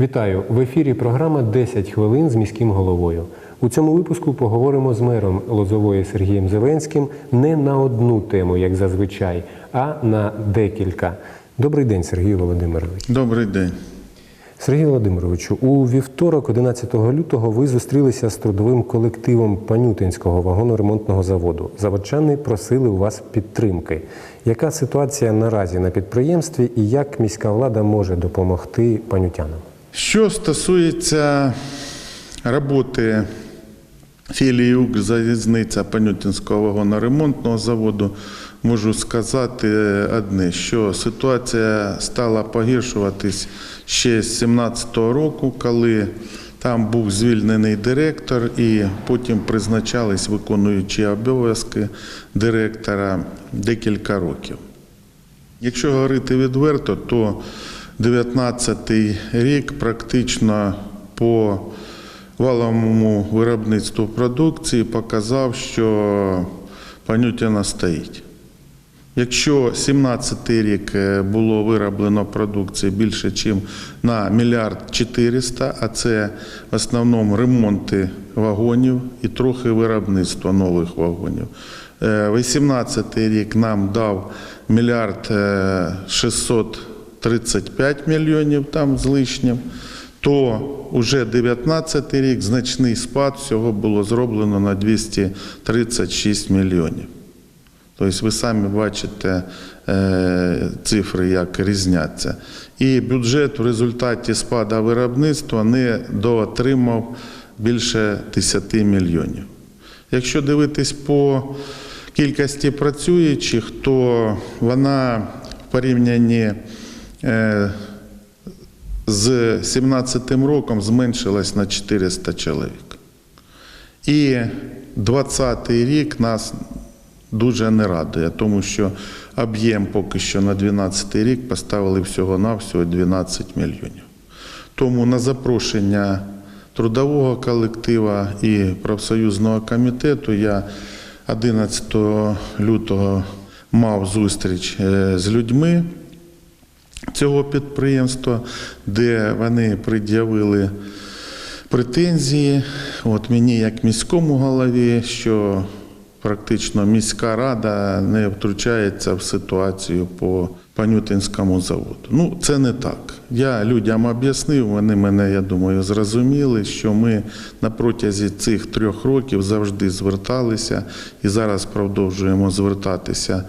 Вітаю в ефірі. Програма «10 хвилин з міським головою. У цьому випуску поговоримо з мером Лозової Сергієм Зеленським не на одну тему, як зазвичай, а на декілька. Добрий день, Сергій Володимирович. Добрий день. Сергій Володимировичу, у вівторок, 11 лютого, ви зустрілися з трудовим колективом Панютинського вагоноремонтного заводу. Заводчани просили у вас підтримки. Яка ситуація наразі на підприємстві і як міська влада може допомогти панютянам? Що стосується роботи філії «Укрзалізниця» Панютинського вагоноремонтного заводу, можу сказати одне, що ситуація стала погіршуватись ще з 2017 року, коли там був звільнений директор і потім призначались виконуючі обов'язки директора декілька років. Якщо говорити відверто, то 2019 рік практично по валовому виробництву продукції показав, що панютяна стоїть. Якщо 2017 рік е, було вироблено продукції більше, ніж на мільярд 400, а це в основному ремонти вагонів і трохи виробництва нових вагонів. Е, 2018 рік нам дав мільярд е, 600 35 мільйонів там з лишнім, то вже 2019 рік значний спад всього було зроблено на 236 мільйонів. Тобто ви самі бачите е, цифри, як різняться. І бюджет в результаті спада виробництва не доотримав більше 10 мільйонів. Якщо дивитись по кількості працюючих, то вона в порівнянні з 2017 роком зменшилась на 400 чоловік. І 2020 рік нас дуже не радує, тому що об'єм поки що на 2012 рік поставили всього-навсього 12 мільйонів. Тому на запрошення трудового колектива і профсоюзного комітету я 11 лютого мав зустріч е, з людьми цього підприємства, де вони пред'явили претензії. От мені, як міському голові, що практично міська рада не втручається в ситуацію по Панютинському заводу. Ну, це не так. Я людям об'яснив, вони мене, я думаю, зрозуміли, що ми на протязі цих трьох років завжди зверталися і зараз продовжуємо звертатися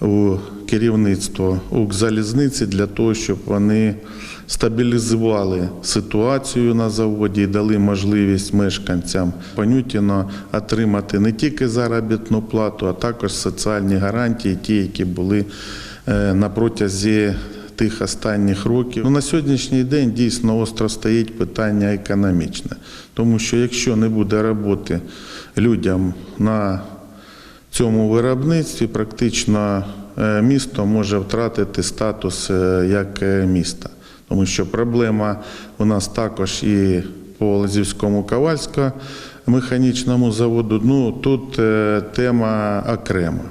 у керівництво Укрзалізниці для того, щоб вони стабілізували ситуацію на заводі і дали можливість мешканцям Панютіно отримати не тільки заробітну плату, а також соціальні гарантії, ті, які були е, на протязі тих останніх років. Ну, на сьогоднішній день дійсно остро стоїть питання економічне, тому що якщо не буде роботи людям на цьому виробництві, практично е, місто може втратити статус е, як е, міста. Тому що проблема у нас також і по Лазівському Ковальському механічному заводу. Ну тут тема окрема.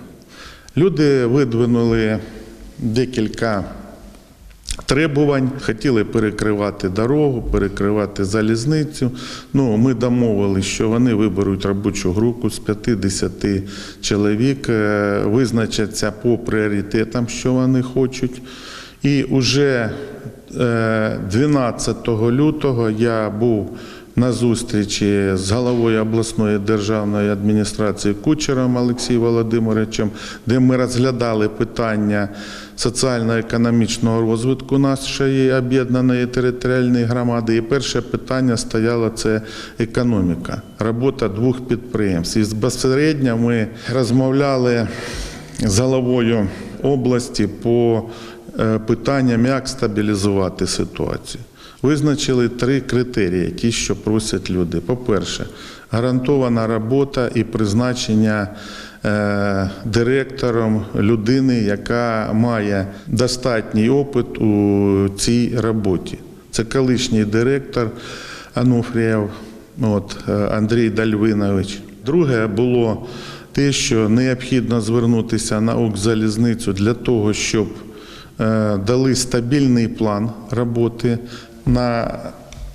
Люди видвинули декілька требувань, хотіли перекривати дорогу, перекривати залізницю. Ну, ми домовилися, що вони виберуть робочу групу з 50 чоловік, е, визначаться по пріоритетам, що вони хочуть. І вже е, 12 лютого я був на зустрічі з головою обласної державної адміністрації Кучером Олексієм Володимировичем, де ми розглядали питання соціально-економічного розвитку нашої об'єднаної територіальної громади. І перше питання стояло це економіка, робота двох підприємств. І безпосередньо ми розмовляли з головою області по е, питанням, як стабілізувати ситуацію. Визначили три критерії, ті, що просять люди. По-перше, гарантована робота і призначення е, директором людини, яка має достатній опит у цій роботі. Це колишній директор Ануфрієв, от, е, Андрій Дальвинович. Друге було те, що необхідно звернутися на Укрзалізницю для того, щоб е, дали стабільний план роботи на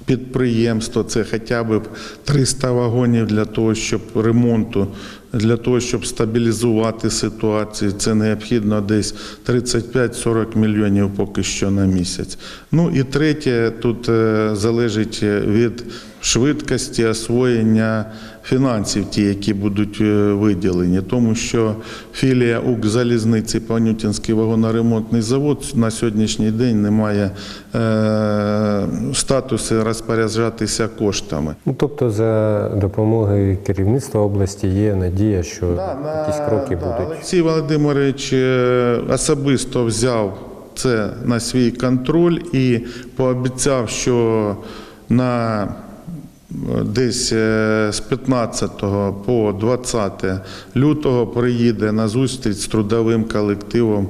підприємство, це хоча б 300 вагонів для того, щоб ремонту, для того, щоб стабілізувати ситуацію. Це необхідно десь 35-40 мільйонів поки що на місяць. Ну і третє, тут е, залежить від швидкості освоєння фінансів, ті, які будуть е, виділені, тому що філія Укрзалізниці Панютинський вагоноремонтний завод на сьогоднішній день не має е, статусу розпоряджатися коштами. Ну, тобто, за допомогою керівництва області є надія, що якісь кроки да, будуть. Олексій Володимирович е, особисто взяв це на свій контроль і пообіцяв, що на десь е, з 15 по 20 лютого приїде на зустріч з трудовим колективом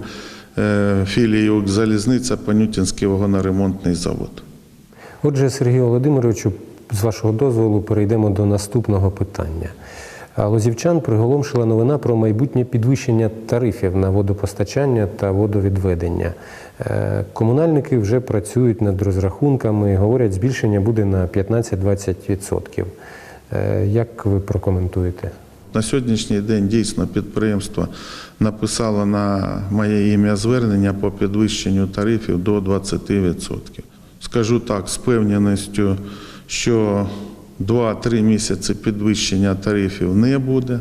е, філії «Укрзалізниця» Панютинський вагоноремонтний завод. Отже, Сергію Володимировичу, з вашого дозволу перейдемо до наступного питання. Лозівчан приголомшила новина про майбутнє підвищення тарифів на водопостачання та водовідведення. Е, Комунальники вже працюють над розрахунками, говорять, збільшення буде на 15-20%. Е, Як ви прокоментуєте? На сьогоднішній день дійсно підприємство написало на моє ім'я звернення по підвищенню тарифів до 20%. Скажу так, з певненістю, що 2-3 місяці підвищення тарифів не буде,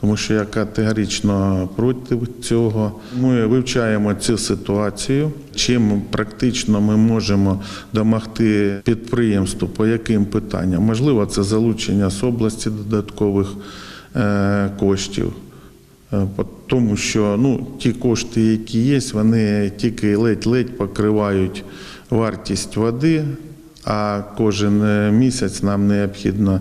тому що я категорично проти цього. Ми вивчаємо цю ситуацію, чим практично ми можемо домогти підприємству, по яким питанням. Можливо, це залучення з області додаткових е, коштів. Е, Тому що ну, ті кошти, які є, вони тільки ледь-ледь покривають вартість води, а кожен е, місяць нам необхідно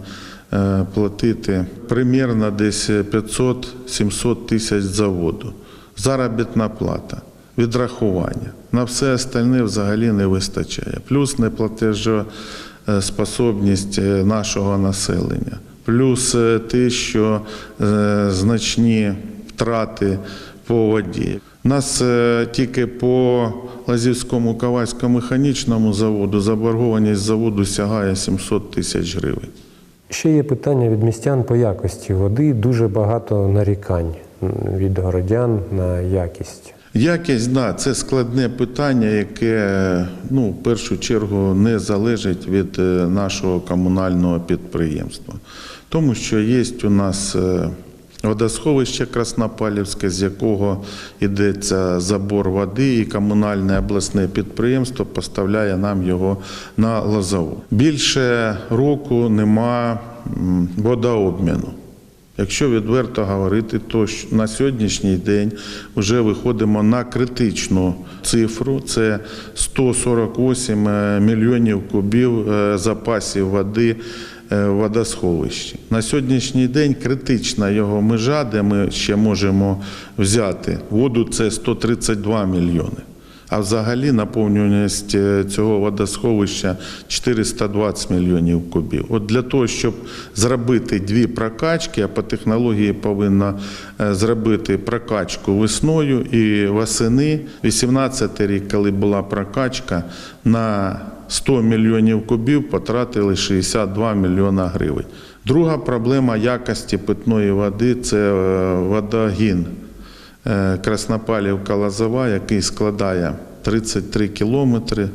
е, платити примірно десь 500-700 тисяч за воду. Заробітна плата, відрахування. На все остальне взагалі не вистачає. Плюс неплатежоспособність е, нашого населення. Плюс те, що значні втрати по воді. У нас е, тільки по Лазівському Кавайському механічному заводу заборгованість заводу сягає 700 тисяч гривень. Ще є питання від містян по якості води. Дуже багато нарікань від городян на якість. Якість, да, це складне питання, яке ну, в першу чергу не залежить від е, нашого комунального підприємства. Тому що є у нас е, водосховище Краснопалівське, з якого йдеться забор води, і комунальне обласне підприємство поставляє нам його на лозову. Більше року нема водообміну. Якщо відверто говорити, то на сьогоднішній день вже виходимо на критичну цифру. Це 148 е, мільйонів кубів е, запасів води водосховищі. На сьогоднішній день критична його межа, де ми ще можемо взяти воду, це 132 мільйони. А взагалі наповнюваність е, цього водосховища 420 мільйонів кубів. От для того, щоб зробити дві прокачки, а по технології повинна е, зробити прокачку весною і восени. 18 рік, коли була прокачка, на 100 мільйонів кубів потратили 62 мільйона гривень. Друга проблема якості питної води це е, водогін. Е, Краснопалівка Лозова, який складає 33 кілометри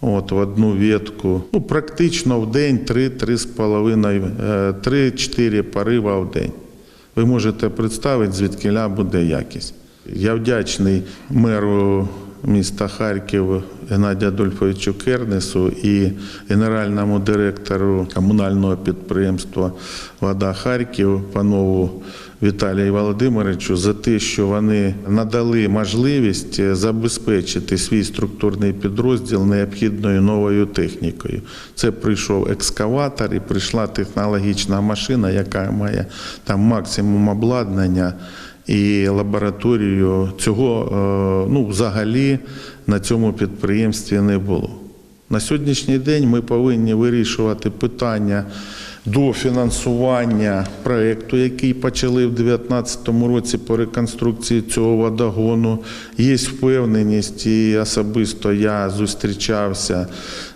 от, в одну ветку. Ну, практично в день 3-3,5, 3-4 порива в день. Ви можете представити, звідкиля буде якість. Я вдячний меру міста Харків Геннадію Адольфовичу Кернесу і генеральному директору комунального підприємства Вода Харків панову Віталію Володимировичу за те, що вони надали можливість забезпечити свій структурний підрозділ необхідною новою технікою. Це прийшов екскаватор і прийшла технологічна машина, яка має там максимум обладнання і лабораторію. Цього е, ну, взагалі на цьому підприємстві не було. На сьогоднішній день ми повинні вирішувати питання до фінансування проєкту, який почали в 2019 році по реконструкції цього водогону. Є впевненість, і особисто я зустрічався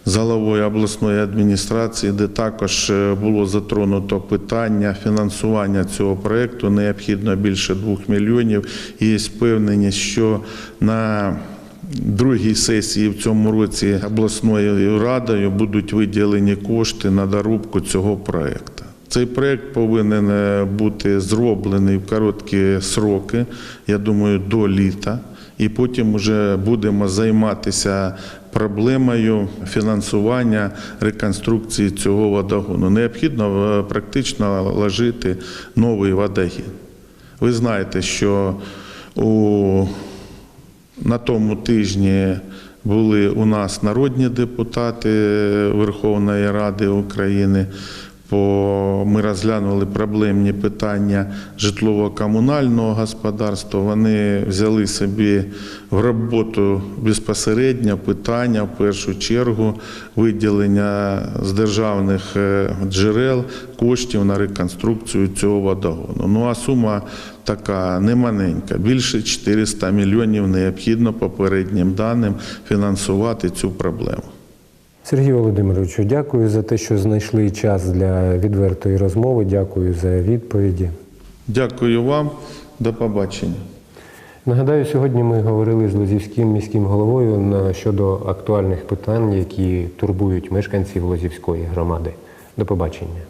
з головою обласної адміністрації, де також е, було затронуто питання фінансування цього проєкту. Необхідно більше 2 мільйонів. Є впевненість, що на другій сесії в цьому році обласною радою будуть виділені кошти на дорубку цього проєкту. Цей проєкт повинен е, бути зроблений в короткі сроки, я думаю, до літа. І потім вже будемо займатися проблемою фінансування реконструкції цього водогону. Необхідно е, практично ложити новий водогін. Ви знаєте, що у на тому тижні були у нас народні депутати Верховної Ради України. По ми розглянули проблемні питання житлово-комунального господарства. Вони взяли собі в роботу безпосередньо питання в першу чергу виділення з державних е, джерел коштів на реконструкцію цього водогону. Ну а сума така немаленька. Більше 400 мільйонів необхідно попереднім даним фінансувати цю проблему. Сергію Володимировичу, дякую за те, що знайшли час для відвертої розмови. Дякую за відповіді. Дякую вам. До побачення. Нагадаю, сьогодні ми говорили з Лозівським міським головою щодо актуальних питань, які турбують мешканців Лозівської громади. До побачення.